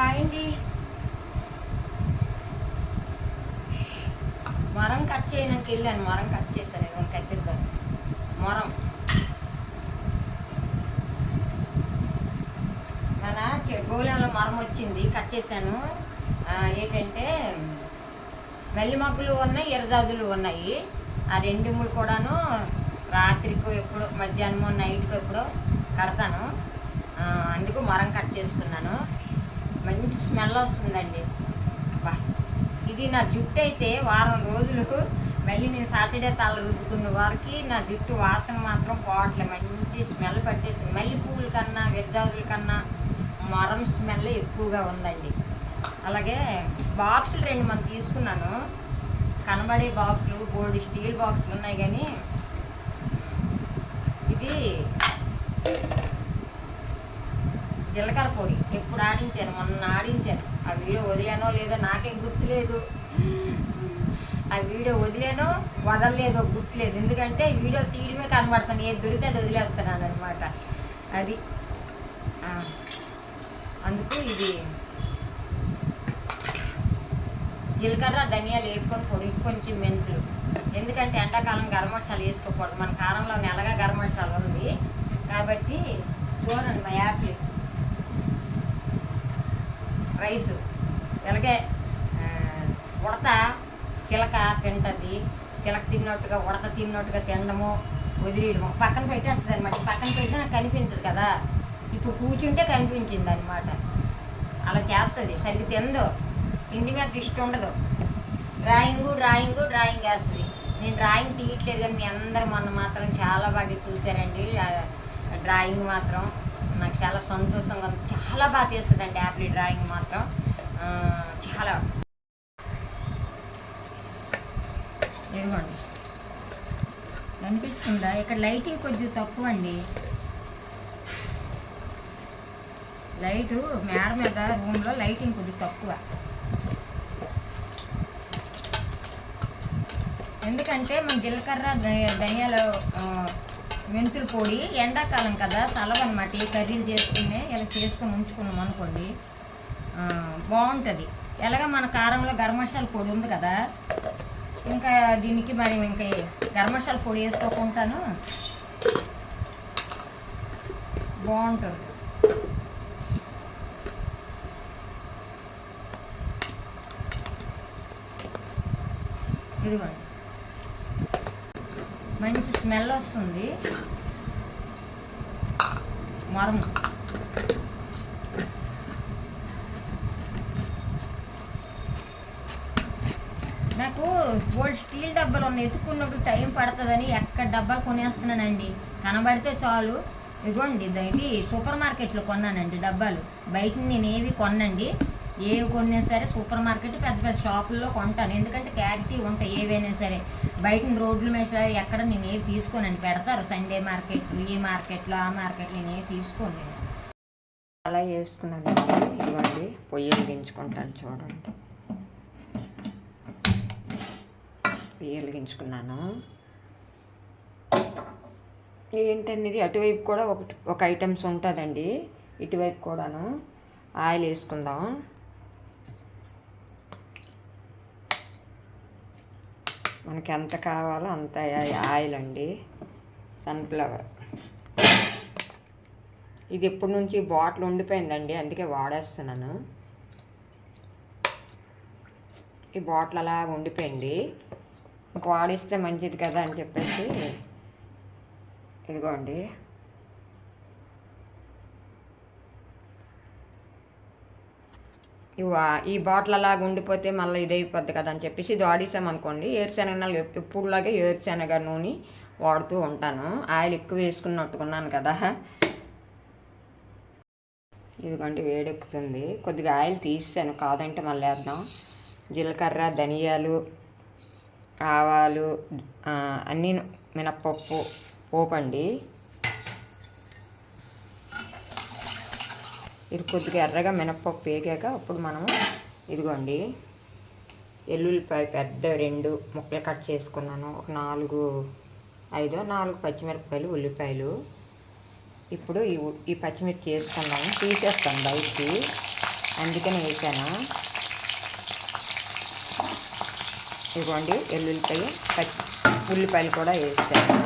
Hi అండి మరం cut చేయడానికి వెళ్ళాను. మరం కట్ చేశాను. ఇదిగో కత్తిరితో మరం. మన గోళంలో మరం వచ్చింది. కట్ చేశాను. ఏంటంటే మెల్లి మగ్గులు ఉన్నాయి ఎర్రజాదులు ఉన్నాయి. ఆ రెండు మూడు కూడాను రాత్రికో ఎప్పుడో మధ్యాహ్నమో నైట్కో ఎప్పుడో కడతాను. అందుకు మరం కట్ చేసుకున్నాను. మంచి స్మెల్ వస్తుందండి. బా. ఇది నా జుట్టు అయితే వారం రోజులు మళ్ళీ నేను సాటర్డే తల రుద్దుకున్న వారికి నా జుట్టు వాసన మాత్రం పోవట్లేదు మంచి స్మెల్ పట్టేసింది. మళ్ళీ పువ్వుల కన్నా విద్యార్థుల కన్నా మరం స్మెల్ ఎక్కువగా ఉందండి. అలాగే బాక్సులు రెండు మనం తీసుకున్నాను. కనబడే బాక్సులు గోల్డ్ స్టీల్ బాక్సులు ఉన్నాయి కానీ ఇది జీలకర్ర పొడి. ఎప్పుడు ఆడించాను మొన్న ఆడించాను. ఆ వీడియో వదిలానో లేదో నాకేం గుర్తులేదు. ఆ వీడియో వదిలేనో వదలలేదో గుర్తులేదు. ఎందుకంటే వీడియో తీయడమే కనబడతాను ఏది దొరికితే అది వదిలేస్తున్నాను అనమాట అది. అందుకు ఇది జీలకర్ర ధనియాలు వేపుకొని పొడి కొంచెం మెంతులు. ఎందుకంటే ఎండాకాలం గరం మసాలా వేసుకోకూడదు. మన కారంలో నెలగా గరం మసాలా ఉంది. కాబట్టి చూడండి మా యాపిల్. రైసు. ఇలాగే ఉడత చిలక తింటుంది. చిలక తిన్నట్టుగా ఉడత తిన్నట్టుగా తినడము వదిలేయడము. పక్కన పెట్టేస్తుంది అనమాట పక్కన పెడితే నాకు కనిపించదు కదా. ఇప్పుడు కూర్చుంటే కనిపించింది అనమాట అలా చేస్తుంది. సరిగ్గా తినదు. ఇంటి మీద ఇష్టం ఉండదు. డ్రాయింగ్ డ్రాయింగ్ డ్రాయింగ్ వేస్తుంది. నేను డ్రాయింగ్ తీయట్లేదు కానీ మీ అందరూ మొన్న మాత్రం చాలా బాగా చూశారండి. డ్రాయింగ్ మాత్రం. నాకు చాలా సంతోషంగా చాలా బాగా చేస్తుందండి యాపిల్ డ్రాయింగ్ మాత్రం. చాలా. ఇదిగోండి. కనిపిస్తుందా? ఇక్కడ లైటింగ్ కొంచెం తక్కువ అండి. లైటు మేడ మీద రూమ్లో లైటింగ్ కొద్దిగా తక్కువ. ఎందుకంటే మన జీలకర్ర ధనియాలు మెంతుల పొడి ఎండాకాలం కదా చలవ అనమాట ఏ కర్రీలు చేసుకునే ఇలా చేసుకొని ఉంచుకున్నాం అనుకోండి. బాగుంటుంది. ఎలాగ మన కారంలో గరం మసాలా పొడి ఉంది కదా ఇంకా దీనికి మరి ఇంకా గరం మసాలా పొడి వేసుకోకుంటాను బాగుంటుంది. ఇదిగోండి. మంచి స్మెల్ వస్తుంది. మరము. నాకు గోల్డ్ స్టీల్ డబ్బాలు ఉన్నాయి ఎత్తుకున్నప్పుడు టైం పడుతుందని ఎక్కడ డబ్బాలు కొనేస్తున్నానండి. కనబడితే చాలు. ఇదిగోండి ఇది సూపర్ మార్కెట్లో కొన్నానండి డబ్బాలు. బయట నేను ఏవి కొనండి ఏవి కొన్నా సరే సూపర్ మార్కెట్ పెద్ద పెద్ద షాపుల్లో కొంటాను. ఎందుకంటే క్యారిటీ ఉంటాయి ఏవైనా సరే. బయట రోడ్ల మీద ఎక్కడ నేను ఏవి తీసుకోనండి పెడతారు. సండే మార్కెట్లు ఈ మార్కెట్లో ఆ మార్కెట్లో నేను ఏవి తీసుకోను. అలా వేసుకున్నాను ఇవ్వండి పొయ్యి వెలిగించుకుంటాను చూడండి. పొయ్యి వెలిగించుకున్నాను. ఏంటనేది అటువైపు కూడా ఒకటి ఒక ఐటమ్స్ ఉంటుందండి. ఇటువైపు కూడాను. ఆయిల్ వేసుకుందాం. మనకి ఎంత కావాలో అంత ఆయిల్ అండి. సన్ఫ్లవర్. ఇది ఎప్పటి నుంచి బాటిల్ ఉండిపోయిందండి. అందుకే వాడేస్తున్నాను. ఈ బాటిల్ అలా ఉండిపోయింది. ఇంక వాడిస్తే మంచిది కదా అని చెప్పేసి ఇదిగోండి ఇవి ఆ- ఈ బాటిల్ అలాగ ఉండిపోతే మళ్ళీ ఇది కదా అని చెప్పేసి ఇది వాడేసామనుకోండి ఏరుశనగ ఎప్పుడులాగే ఏరుశనగ నూనె వాడుతూ ఉంటాను. ఆయిల్ ఎక్కువ వేసుకున్నట్టుకున్నాను కదా. ఇదిగోండి వేడెక్కుతుంది. కొద్దిగా ఆయిల్ తీసాను కాదంటే మళ్ళీ వేద్దాం. జీలకర్ర ధనియాలు ఆవాలు అన్నీ మినప్పప్పు పోపండి ఇది కొద్దిగా ఎర్రగా మినప్పప్పు వేగాక అప్పుడు మనము ఇదిగోండి ఎల్లుల్లిపాయ పెద్ద రెండు ముక్కలు కట్ చేసుకున్నాను. ఒక నాలుగు ఐదో నాలుగు పచ్చిమిరపకాయలు ఉల్లిపాయలు. ఇప్పుడు ఈ ఈ పచ్చిమిర్చి వేసుకున్నాము తీసేస్తాను బయటికి. అందుకని వేసాను. ఇదిగోండి ఎల్లుల్లిపాయ పచ్చి ఉల్లిపాయలు కూడా వేసాను.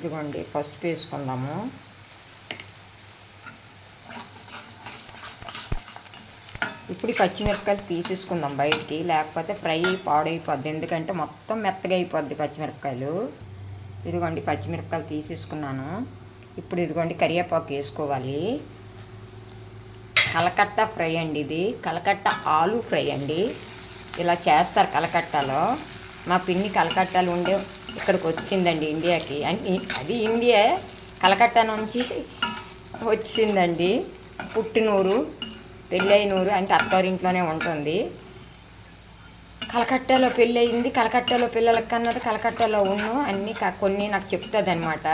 ఇదిగోండి పసుపు వేసుకుందాము. ఇప్పుడు పచ్చిమిరపకాయలు తీసేసుకుందాం బయటికి లేకపోతే ఫ్రై పాడైపోద్ది. ఎందుకంటే మొత్తం మెత్తగా అయిపోద్ది పచ్చిమిరపకాయలు. ఇదిగోండి పచ్చిమిరపకాయలు తీసేసుకున్నాను. ఇప్పుడు ఇదిగోండి కరివేపాకు వేసుకోవాలి. కలకట్ట ఫ్రై అండి ఇది. కలకట్ట ఆలు ఫ్రై అండి. ఇలా చేస్తారు కలకట్టాలో. మా పిన్ని కలకట్టాలు ఉండే ఇక్కడికి వచ్చిందండి ఇండియాకి. అని అది ఇండియా కలకట్ట నుంచి వచ్చిందండి. పుట్టినూరు పెళ్ళైనూరు అంటే అత్తవారింట్లోనే ఉంటుంది. కలకట్టాలో పెళ్ళయింది. కలకట్టాలో పిల్లలకి కన్నది కలకట్టాలో ఉన్ను అన్నీ కొన్ని నాకు చెప్తుంది అనమాట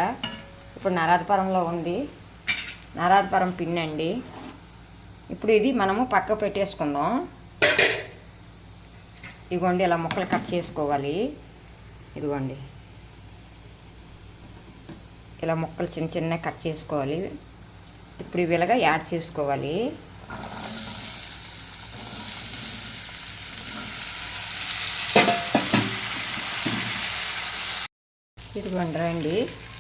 ఇప్పుడు నరాధపురంలో ఉంది. నరాధపురం పిన్ అండి ఇప్పుడు ఇది మనము పక్క పెట్టేసుకుందాం. ఇదిగోండి ఇలా ముక్కలు కట్ చేసుకోవాలి. ఇదిగోండి. ఇలా ముక్కలు చిన్న చిన్న కట్ చేసుకోవాలి. ఇప్పుడు ఇవి ఇలాగా యాడ్ చేసుకోవాలి. ఇదిగోండి రండి.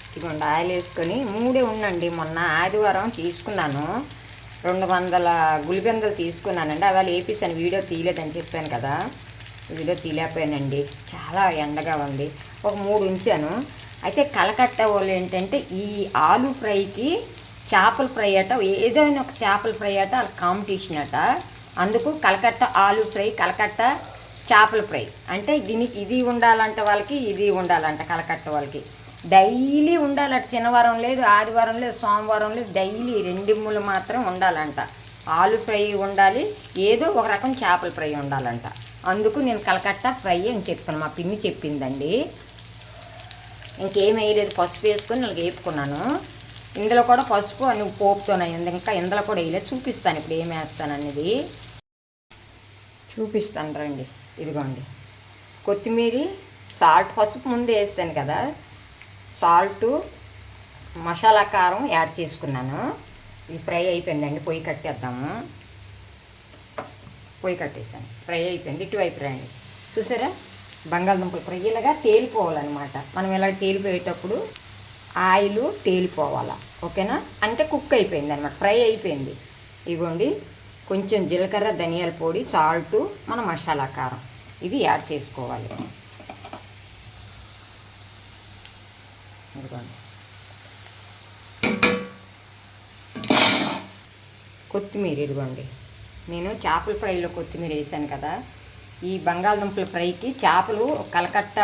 ఇదిగోండి ఆయిల్ వేసుకొని మూడే ఉండండి. మొన్న ఆదివారం తీసుకున్నాను. రెండు వందల గులిబెందలు తీసుకున్నానండి. అవి వేపిస్తాను. వీడియో తీయలేదని చెప్పాను కదా. వీడియో తీయలేకపోయానండి చాలా ఎండగా ఉంది. ఒక మూడు ఉంచాను. అయితే కలకట్ట వాళ్ళు ఏంటంటే ఈ ఆలు ఫ్రైకి చేపల ఫ్రై అట ఏదైనా ఒక చేపల ఫ్రై అట వాళ్ళ కాంపిటీషన్ అట. అందుకు కలకట్ట ఆలు ఫ్రై కలకట్ట చేపల ఫ్రై. అంటే దీనికి ఇది ఉండాలంట వాళ్ళకి ఇది ఉండాలంట కలకట్ట వాళ్ళకి. డైలీ ఉండాలట శనివారం లేదు ఆదివారం లేదు సోమవారం లేదు డైలీ రెండు రెండిమ్ములు మాత్రం ఉండాలంట. ఆలు ఫ్రై ఉండాలి ఏదో ఒక రకం చేపల ఫ్రై ఉండాలంట. అందుకు నేను కలకట్ట ఫ్రై అని చెప్పాను. మా పిన్ని చెప్పిందండి. ఇంకేం వేయలేదు పసుపు వేసుకొని నేను వేపుకున్నాను. ఇందులో కూడా పసుపు అని పోపుతోనే ఇంకా ఇందులో కూడా వేయలేదు. చూపిస్తాను ఇప్పుడు ఏం వేస్తాను అనేది చూపిస్తాను రండి. ఇదిగోండి. కొత్తిమీర సాల్ట్ పసుపు ముందు వేస్తాను కదా. సాల్ట్ మసాలా కారం యాడ్ చేసుకున్నాను. ఇది ఫ్రై అయిపోయిందండి. పొయ్యి కట్టేద్దాము. పొయ్యి కట్టేసాను ఫ్రై అయిపోయింది ఇటువైపు రండి చూసారా? బంగాళదుంపలు ఫ్రై ఇలాగా తేలిపోవాలన్నమాట. మనం ఇలా తేలిపోయేటప్పుడు ఆయిల్ తేలిపోవాలా ఓకేనా? అంటే కుక్ అయిపోయింది అనమాట ఫ్రై అయిపోయింది. ఇదిగోండి కొంచెం జీలకర్ర ధనియాల పొడి సాల్ట్ మన మసాలా కారం. ఇది యాడ్ చేసుకోవాలి. ఇదిగోండి. కొత్తిమీర ఇదిగోండి. నేను చేపల ఫ్రైలో కొత్తిమీర వేసాను కదా. ఈ బంగాళదుంపల ఫ్రైకి చేపలు కలకట్ట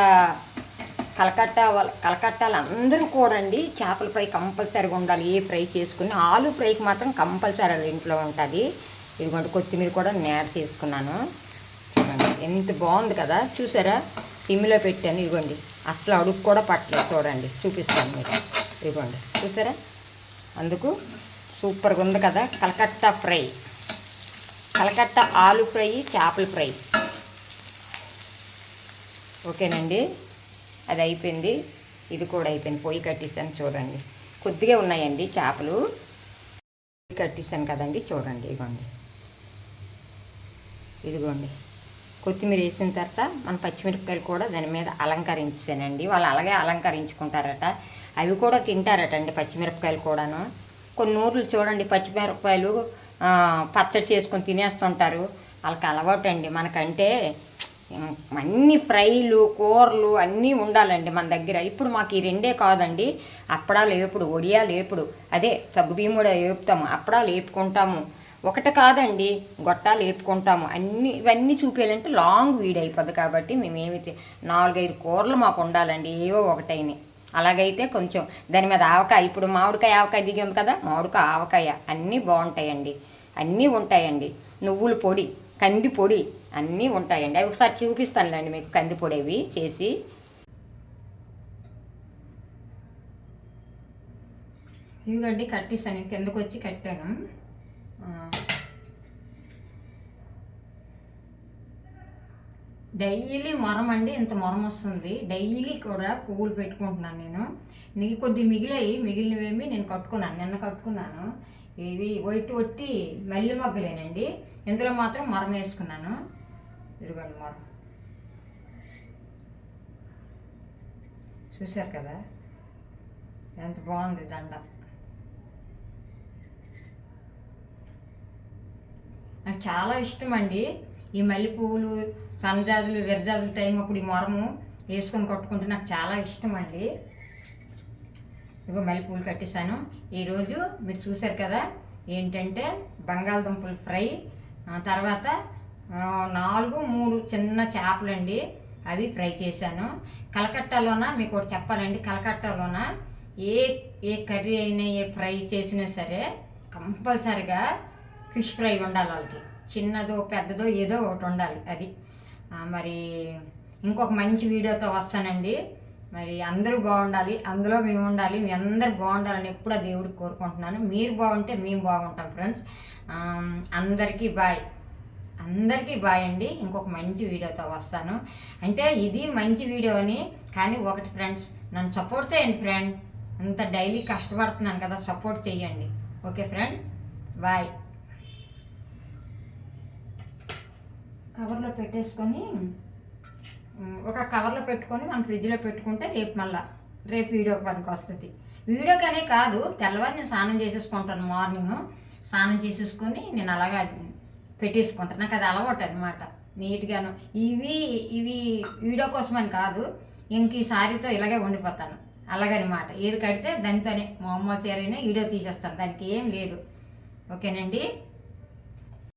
కలకట్ట వాళ్ళ కలకట్టాలు అందరూ కూడా అండి చేపల ఫ్రై కంపల్సరీగా ఉండాలి. ఏ ఫ్రై చేసుకుని ఆలు ఫ్రైకి మాత్రం కంపల్సరీ ఇంట్లో ఉంటుంది. ఇదిగోండి కొత్తిమీర కూడా నేర చేసుకున్నాను. చూడండి ఎంత బాగుంది కదా. చూసారా? సిమ్లో పెట్టాను. ఇదిగోండి అసలు అడుగు కూడా పట్టలేదు. చూడండి చూపిస్తాను మీకు. ఇదిగోండి చూసారా? అందుకు సూపర్గా ఉంది కదా కలకత్తా ఫ్రై. కలకత్తా ఆలు ఫ్రై చేపల ఫ్రై. ఓకేనండి? అది అయిపోయింది. ఇది కూడా అయిపోయింది. పొయ్యి కట్టేసాను చూడండి. కొద్దిగా ఉన్నాయండి చేపలు. పొయ్యి కట్టేసాను కదండి చూడండి ఇదిగోండి ఇదిగోండి. కొత్తిమీర వేసిన తర్వాత మన పచ్చిమిరపకాయలు కూడా దాని మీద అలంకరించానండి వాళ్ళు అలాగే అలంకరించుకుంటారట. అవి కూడా తింటారట అండి పచ్చిమిరపకాయలు కూడాను. కొన్ని ఊర్లు చూడండి పచ్చిమిరపకాయలు. పచ్చడి చేసుకొని తినేస్తుంటారు. వాళ్ళకి అలవాటు అండి మనకంటే అన్ని ఫ్రైలు కూరలు అన్నీ ఉండాలండి మన దగ్గర. ఇప్పుడు మాకు ఈ రెండే కాదండి. అప్పడాలు లేపుడు వడియాలు వేపుడు అదే సగ్గుబియ్యం కూడా వేపుతాము అప్పడాలు లేపుకుంటాము. ఒకటి కాదండి గొట్టాలు వేపుకుంటాము అన్ని ఇవన్నీ చూపించాలంటే లాంగ్ వీడ్ అయిపోద్ది కాబట్టి మేమేమి నాలుగైదు కూరలు మాకు ఉండాలండి ఏవో ఒకటైనవి అలాగైతే కొంచెం దాని మీద ఆవకాయ ఇప్పుడు మామిడికాయ ఆవకాయ దిగింది కదా మామిడికాయ ఆవకాయ అన్నీ బాగుంటాయండి. అన్నీ ఉంటాయండి. నువ్వుల పొడి కంది పొడి అన్నీ ఉంటాయండి. అవి ఒకసారి చూపిస్తానులేండి మీకు కంది పొడి అవి చేసి. ఇవ్వండి కట్టిస్తాను కిందకు వచ్చి కట్టాను. డైలీ మొరం అండి ఇంత మొరం వస్తుంది. డైలీ కూడా పువ్వులు పెట్టుకుంటున్నాను నేను. నీకు కొద్ది మిగిలాయి మిగిలినవేమి నేను కట్టుకున్నాను. నిన్న కట్టుకున్నాను. ఇవి ఒట్టి ఒట్టి మల్లె మొగ్గలేనండి. ఇందులో మాత్రం మరం వేసుకున్నాను. ఇదిగోండి మరం చూశారు కదా? ఎంత బాగుంది దండ. నాకు చాలా ఇష్టం అండి ఈ మల్లె పువ్వులు సన్నజాజులు విరజాజులు టైం అప్పుడు ఈ మొరము వేసుకొని కొట్టుకుంటే నాకు చాలా ఇష్టం అండి ఇగో మల్లె పువ్వులు కట్టేశాను. ఈరోజు మీరు చూశారు కదా ఏంటంటే బంగాళదుంపలు ఫ్రై. తర్వాత నాలుగు మూడు చిన్న చేపలండి అవి ఫ్రై చేశాను. కలకట్టాలోన మీకు ఒకటి చెప్పాలండి కలకట్టాలోన ఏ ఏ కర్రీ అయినా ఏ ఫ్రై చేసినా సరే కంపల్సరిగా ఫిష్ ఫ్రై ఉండాలి వాళ్ళకి. చిన్నదో పెద్దదో ఏదో ఒకటి ఉండాలి అది. మరి ఇంకొక మంచి వీడియోతో వస్తానండి. మరి అందరూ బాగుండాలి అందులో మేము ఉండాలి మీ అందరు బాగుండాలని ఎప్పుడు దేవుడికి కోరుకుంటున్నాను. మీరు బాగుంటే మేము బాగుంటాం ఫ్రెండ్స్ అందరికీ బాయ్ అందరికీ బాయ్ అండి. ఇంకొక మంచి వీడియోతో వస్తాను. అంటే ఇది మంచి వీడియో అని కానీ ఒకటి ఫ్రెండ్స్ నన్ను సపోర్ట్ చేయండి ఫ్రెండ్ అంత డైలీ కష్టపడుతున్నాను కదా సపోర్ట్ చేయండి ఓకే ఫ్రెండ్ బాయ్ కవర్లో పెట్టేసుకొని ఒక కవర్లో పెట్టుకొని మనం ఫ్రిడ్జ్లో పెట్టుకుంటే రేపు మళ్ళా రేపు వీడియో పనికి వస్తుంది. వీడియోకనే కాదు తెల్లవారు నేను స్నానం చేసేసుకుంటాను మార్నింగ్ స్నానం చేసేసుకొని నేను అలాగా పెట్టేసుకుంటాను నాకు అది అలవాటు అనమాట నీట్గాను. ఇవి ఇవి వీడియో కోసమని కాదు ఇంక ఈ సారీతో ఇలాగే ఉండిపోతాను. అలాగనమాట. ఏది కడితే దానితోనే మా అమ్మ చీరైనా వీడియో తీసేస్తాను. దానికి ఏం లేదు. ఓకేనండి?